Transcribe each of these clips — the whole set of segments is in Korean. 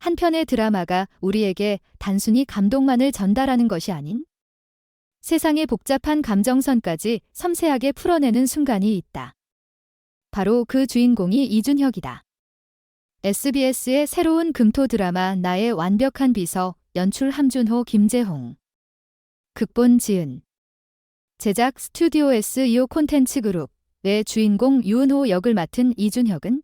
한 편의 드라마가 우리에게 단순히 감동만을 전달하는 것이 아닌 세상의 복잡한 감정선까지 섬세하게 풀어내는 순간이 있다. 바로 그 주인공이 이준혁이다. SBS의 새로운 금토 드라마 나의 완벽한 비서 연출 함준호 김재홍 극본 지은 제작 스튜디오 S2O 콘텐츠 그룹의 주인공 유은호 역을 맡은 이준혁은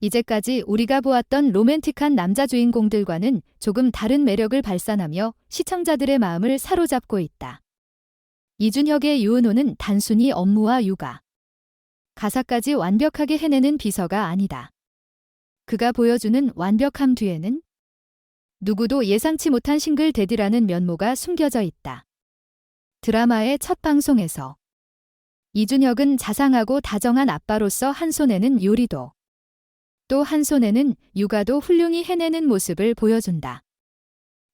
이제까지 우리가 보았던 로맨틱한 남자 주인공들과는 조금 다른 매력을 발산하며 시청자들의 마음을 사로잡고 있다. 이준혁의 유은호는 단순히 업무와 육아, 가사까지 완벽하게 해내는 비서가 아니다. 그가 보여주는 완벽함 뒤에는 누구도 예상치 못한 싱글 데디라는 면모가 숨겨져 있다. 드라마의 첫 방송에서 이준혁은 자상하고 다정한 아빠로서 한 손에는 요리도 또 한 손에는 육아도 훌륭히 해내는 모습을 보여준다.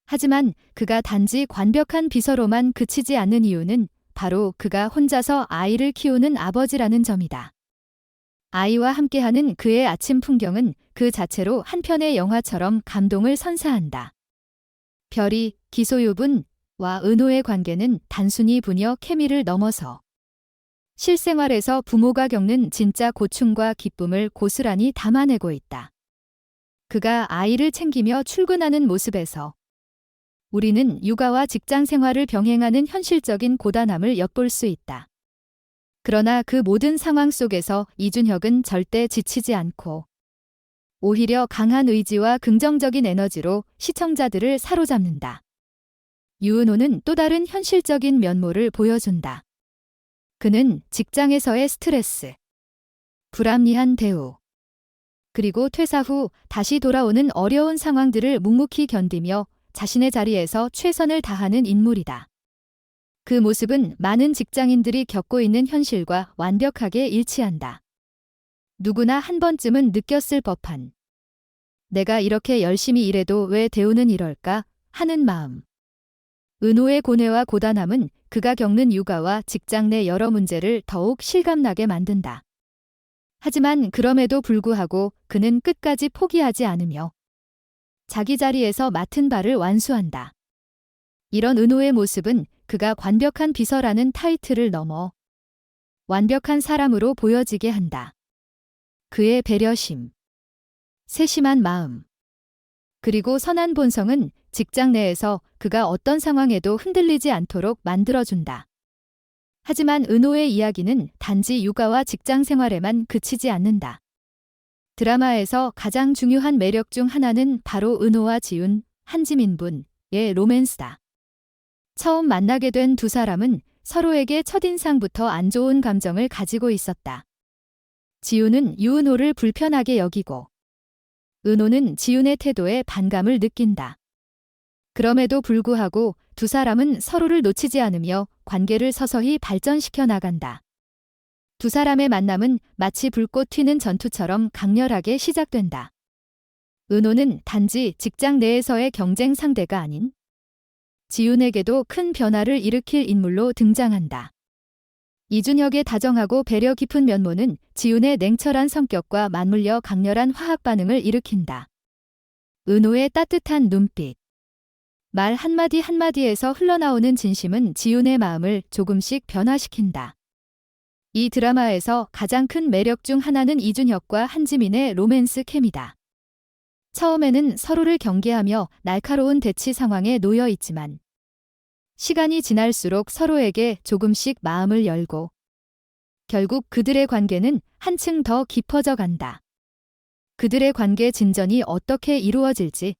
하지만 그가 단지 완벽한 비서로만 그치지 않는 이유는 바로 그가 혼자서 아이를 키우는 아버지라는 점이다. 아이와 함께하는 그의 아침 풍경은 그 자체로 한 편의 영화처럼 감동을 선사한다. 별이, 기소유분과 은호의 관계는 단순히 부녀 케미를 넘어서 실생활에서 부모가 겪는 진짜 고충과 기쁨을 고스란히 담아내고 있다. 그가 아이를 챙기며 출근하는 모습에서 우리는 육아와 직장 생활을 병행하는 현실적인 고단함을 엿볼 수 있다. 그러나 그 모든 상황 속에서 이준혁은 절대 지치지 않고 오히려 강한 의지와 긍정적인 에너지로 시청자들을 사로잡는다. 유은호는 또 다른 현실적인 면모를 보여준다. 그는 직장에서의 스트레스, 불합리한 대우, 그리고 퇴사 후 다시 돌아오는 어려운 상황들을 묵묵히 견디며 자신의 자리에서 최선을 다하는 인물이다. 그 모습은 많은 직장인들이 겪고 있는 현실과 완벽하게 일치한다. 누구나 한 번쯤은 느꼈을 법한 내가 이렇게 열심히 일해도 왜 대우는 이럴까 하는 마음. 은호의 고뇌와 고단함은 그가 겪는 육아와 직장 내 여러 문제를 더욱 실감나게 만든다. 하지만 그럼에도 불구하고 그는 끝까지 포기하지 않으며 자기 자리에서 맡은 바를 완수한다. 이런 은호의 모습은 그가 완벽한 비서라는 타이틀을 넘어 완벽한 사람으로 보여지게 한다. 그의 배려심, 세심한 마음, 그리고 선한 본성은 직장 내에서 그가 어떤 상황에도 흔들리지 않도록 만들어준다. 하지만 은호의 이야기는 단지 육아와 직장 생활에만 그치지 않는다. 드라마에서 가장 중요한 매력 중 하나는 바로 은호와 지훈, 한지민 분의 로맨스다. 처음 만나게 된 두 사람은 서로에게 첫인상부터 안 좋은 감정을 가지고 있었다. 지훈은 유은호를 불편하게 여기고 은호는 지훈의 태도에 반감을 느낀다. 그럼에도 불구하고 두 사람은 서로를 놓치지 않으며 관계를 서서히 발전시켜 나간다. 두 사람의 만남은 마치 불꽃 튀는 전투처럼 강렬하게 시작된다. 은호는 단지 직장 내에서의 경쟁 상대가 아닌 지훈에게도 큰 변화를 일으킬 인물로 등장한다. 이준혁의 다정하고 배려 깊은 면모는 지훈의 냉철한 성격과 맞물려 강렬한 화학 반응을 일으킨다. 은호의 따뜻한 눈빛. 말 한마디 한마디에서 흘러나오는 진심은 지훈의 마음을 조금씩 변화시킨다. 이 드라마에서 가장 큰 매력 중 하나는 이준혁과 한지민의 로맨스 케미다. 처음에는 서로를 경계하며 날카로운 대치 상황에 놓여 있지만 시간이 지날수록 서로에게 조금씩 마음을 열고 결국 그들의 관계는 한층 더 깊어져 간다. 그들의 관계 진전이 어떻게 이루어질지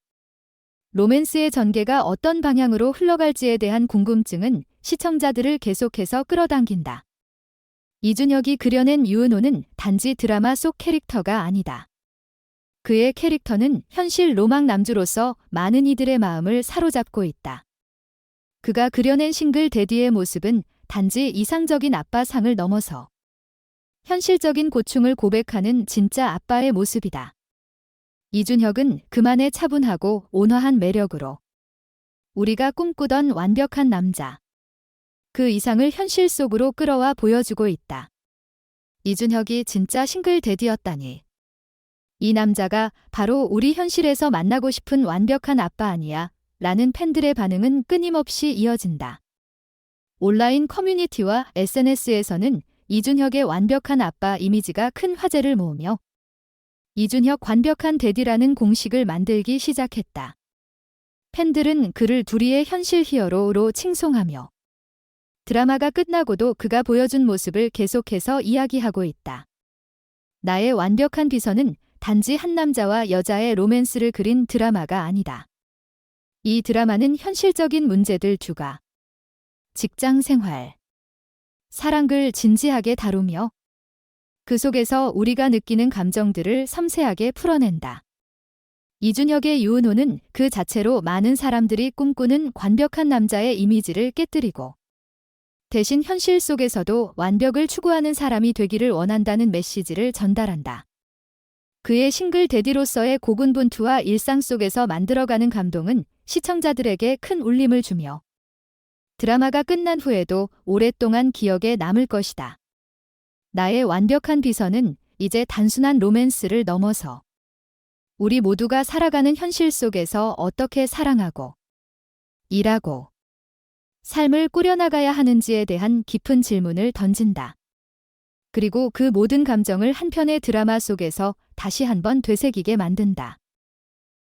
로맨스의 전개가 어떤 방향으로 흘러갈지에 대한 궁금증은 시청자들을 계속해서 끌어당긴다. 이준혁이 그려낸 유은호는 단지 드라마 속 캐릭터가 아니다. 그의 캐릭터는 현실 로망 남주로서 많은 이들의 마음을 사로잡고 있다. 그가 그려낸 싱글 데디의 모습은 단지 이상적인 아빠 상을 넘어서 현실적인 고충을 고백하는 진짜 아빠의 모습이다. 이준혁은 그만의 차분하고 온화한 매력으로 우리가 꿈꾸던 완벽한 남자. 그 이상을 현실 속으로 끌어와 보여주고 있다. 이준혁이 진짜 싱글 데디였다니. 이 남자가 바로 우리 현실에서 만나고 싶은 완벽한 아빠 아니야. 라는 팬들의 반응은 끊임없이 이어진다. 온라인 커뮤니티와 SNS에서는 이준혁의 완벽한 아빠 이미지가 큰 화제를 모으며 이준혁 완벽한 데디라는 공식을 만들기 시작했다. 팬들은 그를 둘이의 현실 히어로로 칭송하며 드라마가 끝나고도 그가 보여준 모습을 계속해서 이야기하고 있다. 나의 완벽한 비서는 단지 한 남자와 여자의 로맨스를 그린 드라마가 아니다. 이 드라마는 현실적인 문제들 주가 직장 생활, 사랑을 진지하게 다루며 그 속에서 우리가 느끼는 감정들을 섬세하게 풀어낸다. 이준혁의 유은호는 그 자체로 많은 사람들이 꿈꾸는 완벽한 남자의 이미지를 깨뜨리고 대신 현실 속에서도 완벽을 추구하는 사람이 되기를 원한다는 메시지를 전달한다. 그의 싱글 데디로서의 고군분투와 일상 속에서 만들어가는 감동은 시청자들에게 큰 울림을 주며 드라마가 끝난 후에도 오랫동안 기억에 남을 것이다. 나의 완벽한 비서는 이제 단순한 로맨스를 넘어서 우리 모두가 살아가는 현실 속에서 어떻게 사랑하고 일하고 삶을 꾸려나가야 하는지에 대한 깊은 질문을 던진다. 그리고 그 모든 감정을 한 편의 드라마 속에서 다시 한번 되새기게 만든다.